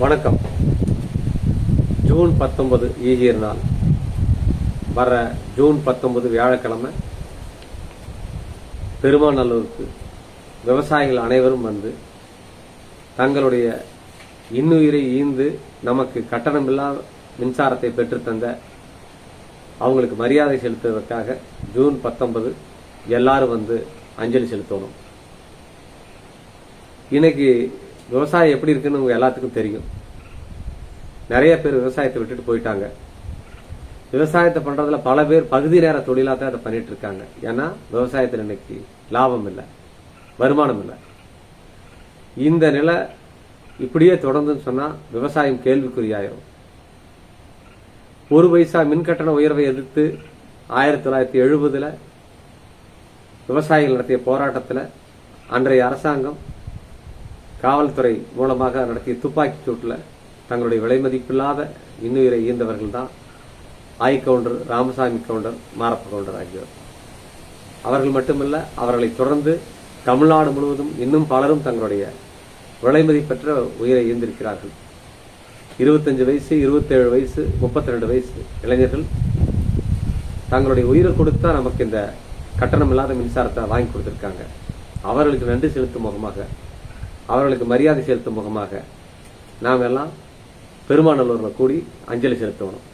வணக்கம். ஜூன் பத்தொன்பது ஈகியர் நாள். வர ஜூன் பத்தொன்பது வியாழக்கிழமை பெருமாநல்லூருக்கு விவசாயிகள் அனைவரும் வந்து தங்களுடைய இன்னுயிரை ஈந்து நமக்கு கட்டணமில்லா மின்சாரத்தை பெற்றுத்தந்த அவங்களுக்கு மரியாதை செலுத்துவதற்காக ஜூன் பத்தொன்பது எல்லாரும் வந்து அஞ்சலி செலுத்தணும். இன்னைக்கு விவசாயம் எப்படி இருக்குன்னு உங்க எல்லாத்துக்கும் தெரியும். நிறைய பேர் விவசாயத்தை விட்டுட்டு போயிட்டாங்க. விவசாயத்தை பண்றதுல பல பேர் பகுதி நேர தொழிலா தான் அதை பண்ணிட்டு இருக்காங்க. ஏன்னா விவசாயத்தில் இன்னைக்கு லாபம் இல்லை வருமானம் இல்லை. இந்த நிலை இப்படியே தொடர்ந்துன்னு சொன்னா விவசாயம் கேள்விக்குறியாயிரும். ஒரு பைசா மின்கட்டண உயர்வை எதிர்த்து ஆயிரத்தி தொள்ளாயிரத்தி எழுபதுல விவசாயிகள் நடத்திய போராட்டத்தில் அன்றைய அரசாங்கம் காவல்துறை மூலமாக நடத்திய துப்பாக்கி சூட்டில் தங்களுடைய விலைமதிப்பில்லாத இன்னுயிரை ஈந்தவர்கள் தான் ஆய் கவுண்டர் ராமசாமி கவுண்டர் மாரப்ப கவுண்டர் ஆகியோர். அவர்கள் மட்டுமல்ல அவர்களை தொடர்ந்து தமிழ்நாடு முழுவதும் இன்னும் பலரும் தங்களுடைய விலைமதிப்பற்ற உயிரை ஈந்திருக்கிறார்கள். இருபத்தஞ்சு வயசு இருபத்தேழு வயசு முப்பத்தி ரெண்டு வயசு இளைஞர்கள் தங்களுடைய உயிரை கொடுத்தா நமக்கு இந்த கட்டணம் இல்லாத மின்சாரத்தை வாங்கி கொடுத்துருக்காங்க. அவர்களுக்கு நன்றி செலுத்தும் முகமாக அவர்களுக்கு மரியாதை செலுத்தும் முகமாக நாம் எல்லாம் பெருமாநல்லூர்ல கூடி அஞ்சலி செலுத்தணும்.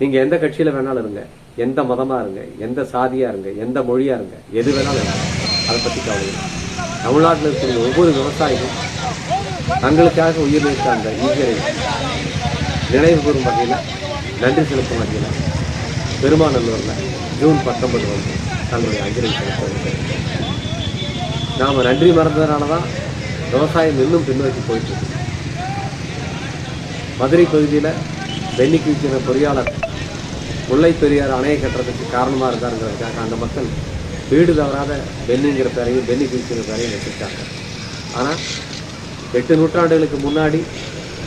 நீங்கள் எந்த கட்சியில் வேணாலும் இருங்க. எந்த மதமா இருங்க. எந்த சாதியா இருங்க. எந்த மொழியா இருங்க. எது வேணாலும் இருங்க. அதை பற்றி கவலை தமிழ்நாட்டில் இருக்கிற ஒவ்வொரு விவசாயியும் தங்களுக்காக உயிர் நீத்த அந்த ஈகரை நினைவு கூறும் வகையில் நன்றி செலுத்தும் வகையில் பெருமாநல்லூர்ல ஜூன் பத்தொன்பது வந்து தங்களுடைய அஞ்சலி செலுத்த நாம நன்றி மறந்ததுனால தான் விவசாயம் இன்னும் பின்னோக்கி போயிட்டு இருக்கு. மதுரை பகுதியில் வெண்ணிக்கு வைக்கிற பொறியாளர் முல்லை பெரியார் அணையை கட்டுறதுக்கு காரணமாக இருக்காருங்கிறதுக்காக அந்த மக்கள் வீடு தவறாத பெண்ணுங்கிற பேரையும் பெண்ணி குவிக்கிற பேரையும் வச்சுருக்காங்க. ஆனால் எட்டு நூற்றாண்டுகளுக்கு முன்னாடி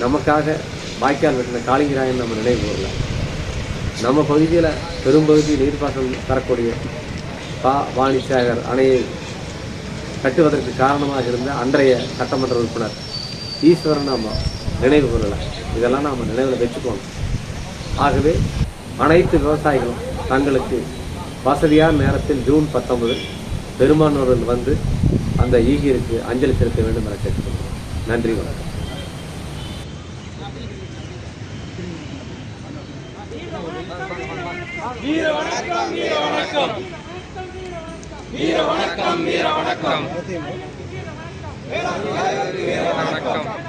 நமக்காக வாய்க்கால் வெட்டின காளிங்கராயன் நம்ம நினைவு கூறல. நம்ம பகுதியில் பெரும்பகுதி நீர்ப்பாசனம் தரக்கூடிய பா வாணிசாகர் அணையை கட்டுவதற்கு காரணமாக இருந்த அன்றைய சட்டமன்ற உறுப்பினர் ஈஸ்வரன் நாம் நினைவு கூறல. இதெல்லாம் நாம் நினைவில் வச்சுக்கணும். ஆகவே அனைத்து விவசாயிகளும் தங்களுக்கு வசதியான நேரத்தில் ஜூன் பத்தொன்பது பெருமானூரில் வந்து அந்த ஈகிற்கு அஞ்சலி செலுத்த வேண்டும் என கேட்டுக்கொள்கிறோம். நன்றி வணக்கம். வீர வணக்கம் வீர வணக்கம். வீர வணக்கம் வீர வணக்கம். வீர வணக்கம்.